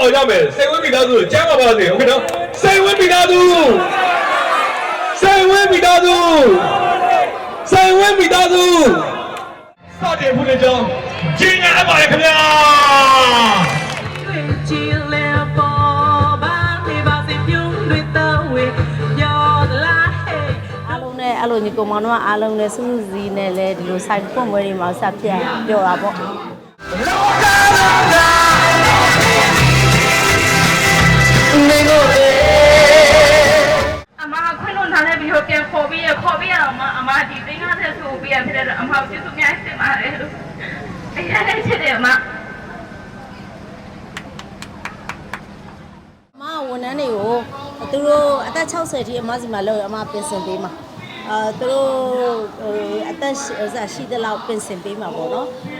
အောင်ရမယ်စိတ်ဝင်မိသားစုကျမ်းပါပါစေဟုတ်ကဲ့နော်စိတ်ဝင်မိသားစုစိတ်ဝင်မိသားစုစိတ်ဝင်မိသားစုစတဲ့ဖို့တဲ့ကြောင်းကျင်းရအပ်ပါရခင်ဗျာအဲ့လိုညီကောင်မတို့ကအားလုံးနဲ့စုစုစည်းနဲ့လဲဒီလိုဆိုင်ဖွင့်ပွဲတွေမှာဆက်ပြပြောတာပေါ့ တာပေါ့အမခွင့်လွန်ထားတဲ့ဗီဒီယိုပြန်ခေါ်ပြီးရခေါ်ပြီးရအောင်မအမဒီသိန်း50ဆိုပြီးရဖြစ်တဲ့အတွက်အမကိုကျေးဇူးများတင်ပါတယ်လို့အရင်လည်းချစ်တယ်အမအမဝန်ထမ်းတွေကိုသူတို့အသက်60ထိအမစီမှာလောက်ရအမပြင်ဆင်ပေးမှာအာသူတို့ဟိုအသက်ရှိဟိုစားရှိတဲ့လောက်ပြင်ဆင်ပေးမှာပေါ့နော်အာ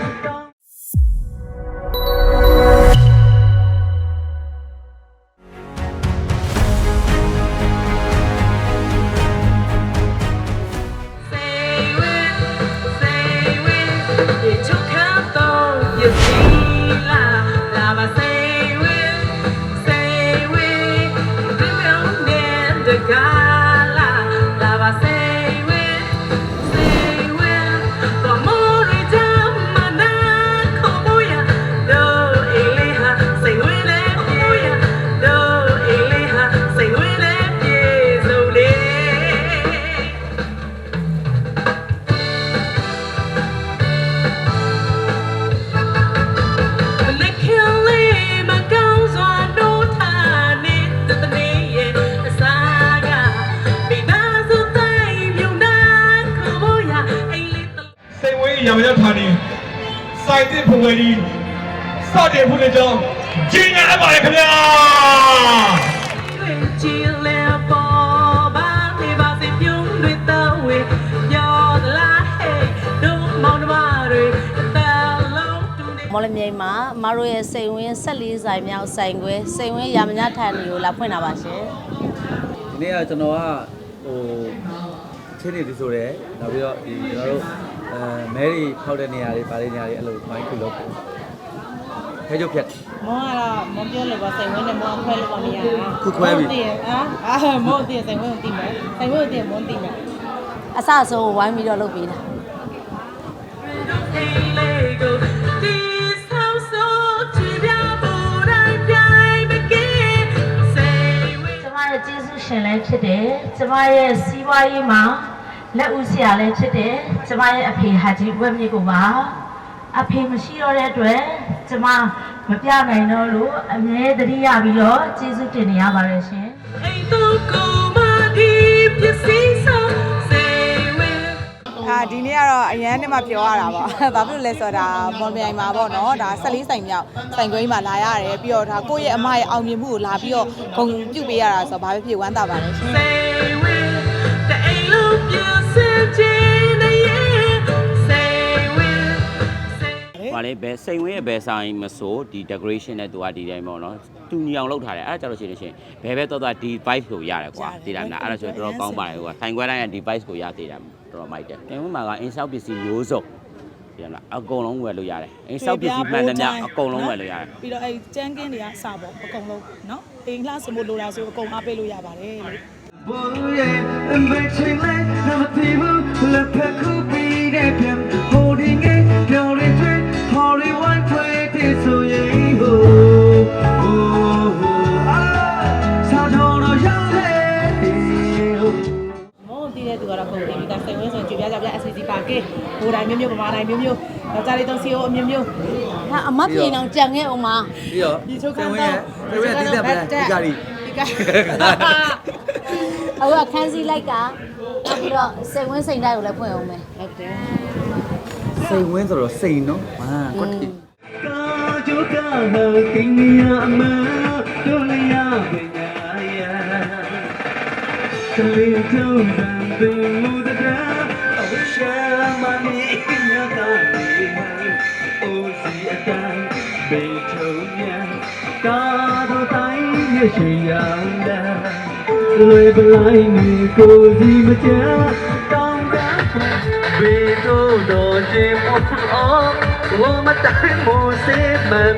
စတဲ့ဖို့ကြောင့်ကျင်းရအပ်ပါလေခင်ဗျာကြည်လဲပေါ်ပါနေပါစေပြုံးတွေတော့ဝေပြောသလားဟဲ့တို့မောင်နှမတွေအသက်လုံးတူနေမော်လမြိုင်မှာအမတို့ရဲ့စိန်ဝင်း14ဆိုင်မြောက်ဆိုင်ခွဲစိန်ဝင်းရမညထန်တွေကိုလာဖွင့်တာပါရှင်ဒီနေ့ကကျွန်တော်ကဟိုချင်းနေဒီဆိုတယ်နောက်ပြီးတော့ဒီကျွန်တော်တို့အဲမဲရီဖောက်တဲ့နေရာတွေပါတဲ့နေရာတွေအဲ့လိုမိုင်းခုလုပ်တယ် ခဲချုပ်ဖြတ် မောကတော့မောပြောလို့ပါစိတ်ဝင်နဲ့မောခွဲလို့ပါမရဘူးခုခွဲပြီတည်အာအာမောတည်စိတ်ဝင်ကိုတည်မယ်စိတ်ဝင်ကိုတည်မောတည်မယ်အဆအဆုံးကိုဝိုင်းပြီးတော့လုပ်ပေးတာအိမ်လေးကိုဒီဆောက်ဆိုကြည်ပြဖို့တိုင်းပြိုင်မကင်းစိတ်ဝင်ကျမရဲ့ကျေးဇူးရှင်လည်းဖြစ်တယ်ကျမရဲ့စီးပွားရေးမှာလက်ဦးဆရာလည်းဖြစ်တယ်ကျမရဲ့အဖေဟာကြီးဝက်မြေကိုပါ အဖေမရှိတော့တဲ့အတွက်ကျမမပြနိုင်တော့လို့အမြဲတတိယပြီးတော့ကျေးဇူးတင်နေရပါတယ်ရှင်အိမ်တော့ကိုမဒီပစ္စည်းဆောင်စိတ်ဝင်အာဒီနေ့ကတော့အရန်နဲ့မှပြောရတာပါဘာဖြစ်လို့လဲဆိုတော့ဒါမော်မြိုင်မှာပေါ့နော်ဒါ14ဆိုင်မြောက်ဆိုင်ခွဲကြီးမှာလာရတယ်ပြီးတော့ဒါကိုယ့်ရဲ့အမရဲ့အောင်မြင်မှုကိုလာပြီးတော့ဂုဏ်ပြုပေးရတာဆိုတော့ဘာပဲဖြစ်ဝမ်းသာပါတယ်ရှင် စိတ်။ဟာလေဘယ်စိန်ဝင်းရဲ့ဘယ်ဆိုင်မဆိုဒီ decoration နဲ့သူကဒီတိုင်းပေါ့နော်။တူညီအောင်လုပ်ထားတယ်။အဲ့ဒါကြလို့ရှိရင်ရှင်ဘယ်ပဲတော့တော့ဒီ device ကိုရတယ်ကွာ။ဒီတိုင်းလားအဲ့ဒါဆိုတော့တော်တော်ကောင်းပါတယ်ကွာ။ထိုင်ခွဲတိုင်းက device ကိုရသေးတယ်တော်တော်မိုက်တယ်။တင်ဝင်းမှာကအင်းဆောက်ပစ္စည်းမျိုးစုံဒီလားအကုန်လုံးဝယ်လို့ရတယ်။အင်းဆောက်ပစ္စည်းမှန်သမျှအကုန်လုံးဝယ်လို့ရတယ်ပြီးတော့အဲကျန်းကင်းတွေကစပေါ့အကုန်လုံးနော်အိမ်လှစမို့လိုတာဆိုအကုန်အားပေးလို့ရပါတယ်လို့ မျိုးမျိုးပမာတိုင်းမျိုးမျိုးယောက်ျားလေးသုံးစီအိုအမျိုးမျိုးဟာအမပြေအောင်ကြံခဲ့အောင်မပြီးတော့ဒီချုပ်ခစိန်းန်တော့ဝင်ရဲ့စိတ်ဝင်ရဲ့ဒီသက်ပဲဒီကာရီဒီကအခုအခန်းစည်းလိုက်ကနောက်ပြီးတော့စိန်ဝင်းစိန်တိုင်းကိုလည်းဖွင့်အောင်မယ်ဟုတ်တယ်စိန်ဝင်ဆိုတော့စိန်နော်ဟာကွတ်တီကာကြိုကာဟကင်းရမဒုလျာပညာယာကလေးထုံးတန်ပင်မူတ ရဲ့ရှည်ရန်တာလွယ်ပလိုက်နေကိုစီမချတောင်းတာဘေတို့တော့ဂျေမောအောဝမတိုင်းမိုးစေမမ်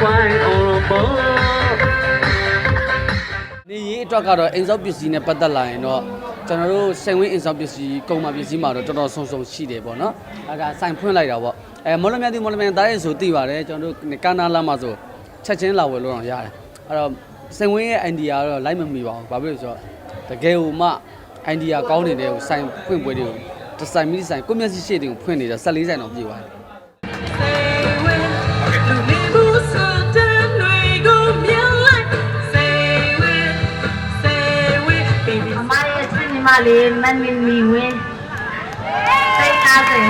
ဝိုင်းအောဘောနေရေးအတွက်ကတော့အင်ဆော့ပစ္စည်းနဲ့ပတ်သက်လာရင်တော့ကျွန်တော်တို့ဆိုင်ဝင်းအင်ဆော့ပစ္စည်းကုန်ပါပစ္စည်းမှာတော့တော်တော်ဆုံဆုံရှိတယ်ပေါ့နော်အဲဒါဆိုင်ဖွင့်လိုက်တာပေါ့အဲမော်လမြိုင်သူမော်လမြိုင်သားရဲဆိုသိပါတယ်ကျွန်တော်တို့ကနာလာမှာဆိုချက်ချင်းလာဝယ်လို့တော့ရတယ်အဲ့တော့ စိန်ဝင်းရဲ့ idea ကတော့လိုက်မမီပါဘူးဘာဖြစ်လို့ဆိုတော့တကယ်ဟိုမှ idea ကောင်းနေတဲ့ဟိုဆိုင်ဖွင့်ပွဲတွေကိုတစ်ဆိုင်မီဒီဆိုင်ကိုမျက်စိရှေ့တွေကိုဖွင့်နေတဲ့14ဆိုင်တော့ပြည့်သွားတယ်လူနေဘူးစတဲ့တွေကိုမြင်လိုက် Say with Say with baby အမရဲ့စင်ညီမလေးမန်မီမီဝင်းစိတ်သားစင်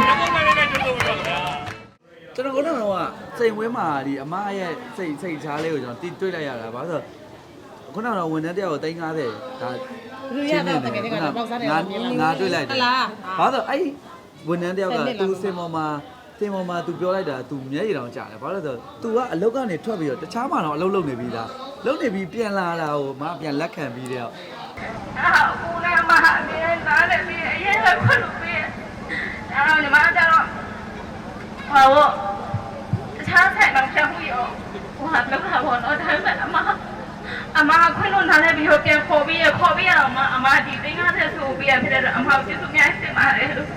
ကျွန်တော်ကတော့စိတ်ဝင်းမှာဒီအမရဲ့စိတ်စိတ်ချားလေးကိုကျွန်တော်တိတွေ့လိုက်ရတာဘာလို့ ခုနကတော့ဝန်ထမ်းတယောက်ကို350ဒါလူရတော့တကယ်တကယ်ပေါက်စားတယ်ငါငါတွေ့လိုက်တယ်ဘာလို့အဲ့ဝန်ထမ်းတယောက်ကသူစင်ပေါ်မှာစင်ပေါ်မှာသူပြောလိုက်တာသူမျက်ရည်တောင်ကျတယ်ဘာလို့လဲဆိုတော့ तू ကအလုတ်ကနေထွက်ပြီးတော့တခြားမှာတော့အလုပ်လုပ်နေပြီလားလုပ်နေပြီးပြန်လာတာကိုမပြန်လက်ခံပြီးတော့အာကိုလည်းမဟာအမြဲနားလည်းပြီးအရင်ကခွလို့ပြီးအဲ့တော့ညီမကျတော့ဟောတခြားဆိုင်မှာပြန်ပြီးရောဟိုဟာလောက်တာပေါ့နော်ဒါပေမဲ့အမ အမခွလို့နားလည်းပြီးတော့ပြန်ခေါ်ပြီးရခေါ်ပြီးရတော့မအမဒီသိန်း50ဆိုပြီးရဖြစ်တဲ့တော့အမကိုကျေးဇူးများတင်ပါတယ်လို့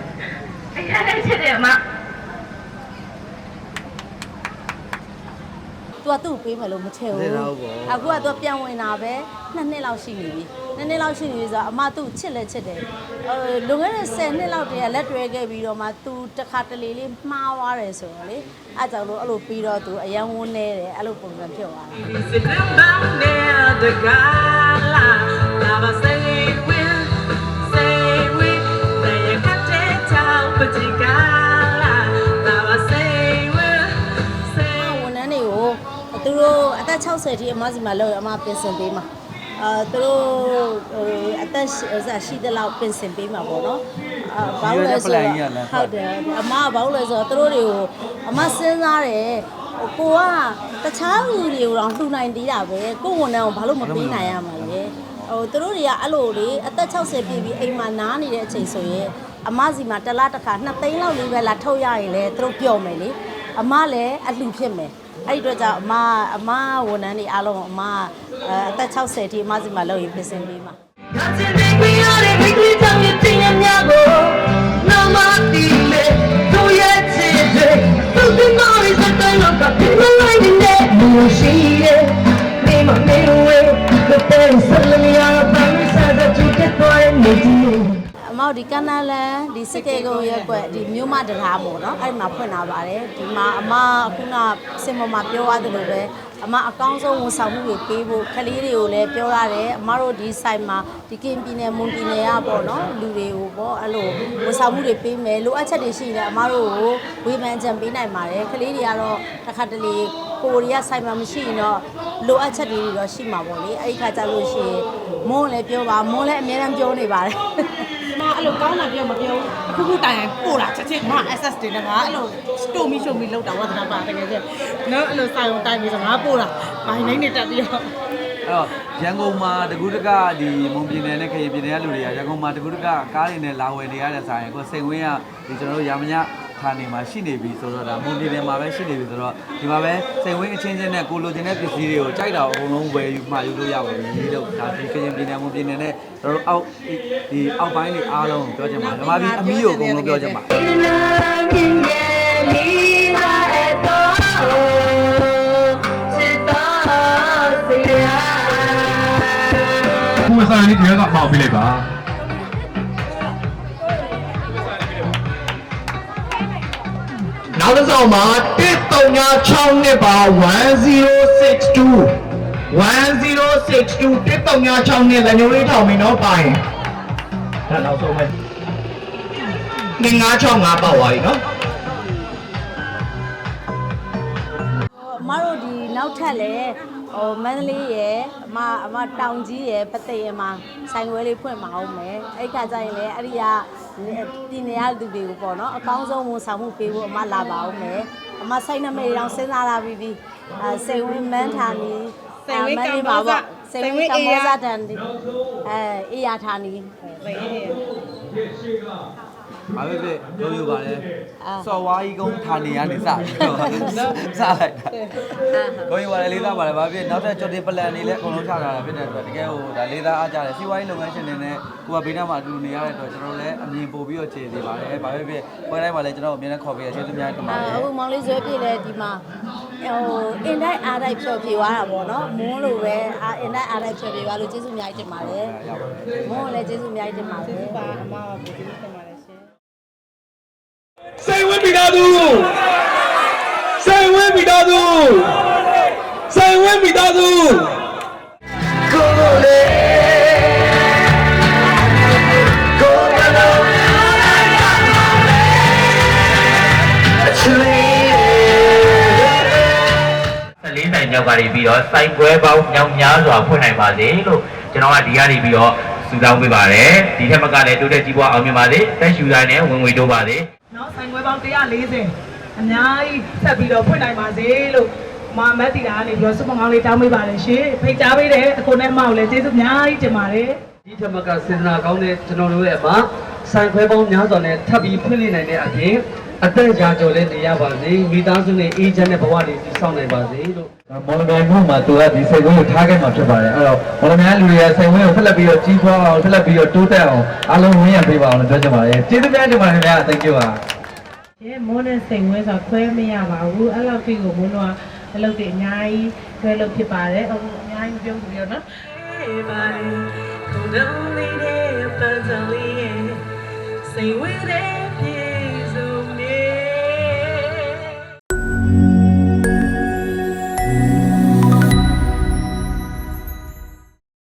အရင်လည်းချစ်တယ်အမ ကသူ့ကိုပေးမယ်လို့မထည့်ဘူးမထည့်တော့ဘူးပေါ့အခုကသူကပြန်ဝင်တာပဲနှစ်နှစ်လောက်ရှိနေပြီနှစ်နှစ်လောက်ရှိနေပြီဆိုတော့အမသူ့ချစ်လဲချစ်တယ်အဲလွန်ခဲ့တဲ့10နှစ်လောက်တည်းကလက်တွဲခဲ့ပြီးတော့မှသူတစ်ခါတလေလေးမှားသွားတယ်ဆိုတော့လေအဲကြောင့်လို့အဲ့လိုပြီးတော့သူအယံဝန်းနေတယ်အဲ့လိုပုံစံဖြစ်သွားတယ် Sitting 60ထိအမစီမှာလောက်ရအမပြင်ဆင်ပေးမှာအာသူတို့ဟိုအသက်ရှိဟိုစားရှိတဲ့လောက်ပြင်ဆင်ပေးမှာပေါ့နော်အာဘာလို့လဲဆိုတော့ဟုတ်တယ်အမကဘာလို့လဲဆိုတော့သူတို့တွေကိုအမစဉ်းစားတယ်ဟိုကိုကတခြားလူတွေကိုတော့လှူနိုင်သေးတာပဲကိုဝန်ထမ်းကိုဘာလို့မပေးနိုင်ရမှာလဲဟိုသူတို့တွေကအဲ့လိုလေအသက်60ပြည့်ပြီးအိမ်မှာနားနေတဲ့အချိန်ဆိုရင်အမစီမှာတစ်လားတစ်ခါ2သိန်းလောက်လေးပဲလာထုတ်ရရင်လေသူတို့ပျော်မယ်လေအမလည်းအလှဖြစ်မယ် အဲ့ဒီအတွက်ကြောင့်အမအမဝန်ထမ်းတွေအားလုံးကိုအမအဲအသက်60ထိအမစီမှာလုပ်ရင်ပြင်ဆင်ပေးမှာ Nothing make me out of make me down you think I'm yago No more delay Do you today Something more is a kind of got people like in there No she yeah Me my me away The thing selling me out of promise that you get for it me အ မောက်ဒီကနလန်ဒီစစ်ကေကုန်းရက်ကွက်ဒီမြို့မတရာပေါ့နော်အဲ့ဒီမှာဖွင့်လာပါတယ်ဒီမှာအမအခုကစင်ပေါ်မှာပြောရတယ်လို့ပဲအမအကောင်းဆုံးဝန်ဆောင်မှုတွေပေးဖို့ခလေးတွေကိုလည်းပြောရတယ်အမတို့ဒီဆိုင်မှာဒီကင်ပြည်နယ်မွန်ပြည်နယ်ကပေါ့နော်လူတွေကိုပေါ့အဲ့လိုဝန်ဆောင်မှုတွေပေးမယ်လိုအပ်ချက်တွေရှိရင်အမတို့ကိုဝေဖန်ကြံပေးနိုင်ပါတယ်ခလေးတွေကတော့တစ်ခါတလေကိုရီးယားဆိုင်မှာမရှိရင်တော့လိုအပ်ချက်တွေတော့ရှိမှာပေါ့လေအဲ့ဒီခါကျလို့ရှိရင်မွန်းလည်းပြောပါမွန်းလည်းအများအားပြောနေပါတယ် မအဲ့လိုကောင်းတာပြောမပြောဘူးအခုခုတိုင်ရင်ပို့လာချက်ချင်းငါ access တင်တယ်ငါအဲ့လို store မီ show မီလောက်တာဝါသနာပါတကယ်ကြီးနော်အဲ့လိုဆိုင်အောင်တိုင်ပြီးဆိုငါပို့လာဘိုင်းနိုင်နေတက်ပြီးတော့အဲ့တော့ရန်ကုန်မှာတကူးတကဒီမွန်ပြည်နယ်နဲ့ခရီးပြည်နယ်ကလူတွေကရန်ကုန်မှာတကူးတကကားတွေနဲ့လာဝယ်နေရတဲ့ဆိုင်ကိုစိန်ဝင်းကဒီကျွန်တော်တို့ရာမည ဌာနေမှာရှိနေပြီဆိုတော့ဒါမွန်ပြည်နယ်မှာပဲရှိနေပြီဆိုတော့ဒီမှာပဲစိန်ဝင်းအချင်းချင်းနဲ့ကိုလိုချင်တဲ့ပစ္စည်းတွေကိုကြိုက်တာအကုန်လုံးဝယ်ယူမှယူလို့ရပါပြီလို့ဒါဒီခရင်ပြည်နယ်မွန်ပြည်နယ်နဲ့ကျွန်တော်တို့အောက်ဒီအောက်ပိုင်းတွေအားလုံးကိုပြောချင်ပါတယ်ဓမ္မပြည်အမီးကိုအကုန်လုံးပြောချင်ပါတယ်ခုမစားနေဒီကပေါက်ပြလိုက်ပါ နောက်တစ်ဆောင်မှာ136နှစ်ပါ1062 1062 136နှစ်လည်းညိုလေးထောင်ပြီနော်ပိုင်ဒါနောက်ဆုံးပဲ2965ပေါက်သွားပြီနော်အမတို့ဒီနောက်ထပ်လည်း ဟိုမန္တလေးရယ်အမအမတောင်ကြီးရယ်ပသိမ်ရယ်မှာဆိုင်ဝဲလေးဖွင့်မအောင်မယ်အဲ့ခါကျရင်လည်းအဲ့ဒီကပြည်နယ်ရလူတွေကိုပေါ့နော်အကောင်းဆုံးဝန်ဆောင်မှုပေးဖို့အမလာပါအောင်မယ်အမဆိုင်နမိတ်တောင်စဉ်းစားလာပြီးပြီအဲစိန်ဝင်းမန်းထာနီစိန်ဝင်းကံပါဘောဇပေါ့စိန်ဝင်းကံဘောဇတန်ဒီအဲအေယာဌာနီစိန်ဝင်း ဘာပဲဖြစ်ရုံယူပါလေအာစော်ဝါးကြီးကုန်းဌာနေကနေစပြီးတော့စလိုက်တာကိုယူပါလေလေးသားပါလေဘာဖြစ်နောက်ထပ်ကြိုတင်ပလန်နေလဲအကုန်လုံးချထားတာဖြစ်တဲ့အတွက်တကယ်ဟိုဒါလေးသားအားကြတယ်စီးပွားရေးလုပ်ငန်းရှင်တွေနဲ့ကိုကဘေးနားမှာအတူနေရတဲ့အတွက်ကျွန်တော်လည်းအမြင်ပို့ပြီးတော့ခြေသေးပါတယ်ဘာပဲဖြစ်ပွဲတိုင်းမှာလည်းကျွန်တော်အမြင်နဲ့ခေါ်ပြီးရကျေးဇူးများတင်ပါတအာယ်အခုမောင်လေးဇွဲပြေလဲဒီမှာဟိုအင်တိုင်းအားတိုင်းဖြော်ဖြေသွားတာပေါ့နော်မွန်းလိုပဲအာအင်တိုင်းအားတိုင်းဖြော်ဖြေသွားလို့ကျေးဇူးအများကြီးတင်ပါတယ်မွန်းကိုလည်းကျေးဇူးအများကြီးတင်ပါတယ်ပါအမကဘယ်လိုဖြစ်မှာလဲရှင် စိတ်ဝင်မိသားစုစိတ်ဝင်မိ သားစုစိတ်ဝင်မိသားစုကိုလိုလေကိုရလုံးအချွေ14ဆိုင်မြောက်ကနေပြီးတော့စိုက်ပွဲပေါင်းမြောက်များစွာဖွင့်နိုင်ပါစေလို့ကျွန်တော်ကဒီကနေပြီးတော့ဆုတောင်းပေးပါတယ်ဒီထက်မကလည်းတိုးတက်ကြီးပွားအောင်မြင်ပါစေတက်ရှူတိုင်းနဲ့ဝင်ငွေတိုးပါစေနော်ဆိုင်ခွဲပေါင်း140 အများကြီးဆက်ပြီးတော့ဖွင့်နိုင်ပါစေလို့မာမတ်တီတာကနေပြီးတော့စုပကောင်းလေးတောင်းပေးပါတယ်ရှင်ဖိတ်ကြားပေးတယ်အကိုနဲ့အမကိုလည်းကျေးဇူးအများကြီးတင်ပါတယ်ဒီထက်မကစေတနာကောင်းတဲ့ကျွန်တော်တို့ရဲ့အမဆိုင်ခွဲပေါင်းများစွာနဲ့ထပ်ပြီးဖွင့်လှစ်နိုင်တဲ့အပြင်အသက်ရာကျော်လည်းနေရပါစေမိသားစုနဲ့အေးချမ်းတဲ့ဘဝတွေတည်ဆောက်နိုင်ပါစေလို့မော်လမြိုင်မြို့မှာသူကဒီစိတ်ဝင်းကိုထားခဲ့မှာဖြစ်ပါတယ်အဲ့တော့မော်လမြိုင်လူတွေကစိတ်ဝင်းကိုဆက်လက်ပြီးတော့ကြီးထွားအောင်ဆက်လက်ပြီးတော့တိုးတက်အောင်အားလုံးဝန်းရံပေးပါအောင်လို့ပြောချင်ပါတယ်ကျေးဇူးများတင်ပါတယ်ခင်ဗျာ thank you ပါ ရဲမိုးနဲ့စိန်ဝဲဆိုခွဲမရပါဘူးအဲ့လောက်ထိကိုမိုးတော့အလုပ်တွေအများကြီးခွဲလုပ်ဖြစ်ပါတယ်အခုအများကြီးပြောပြီးတော့နော် Everybody, come down, lady, but don't leave. Say with it.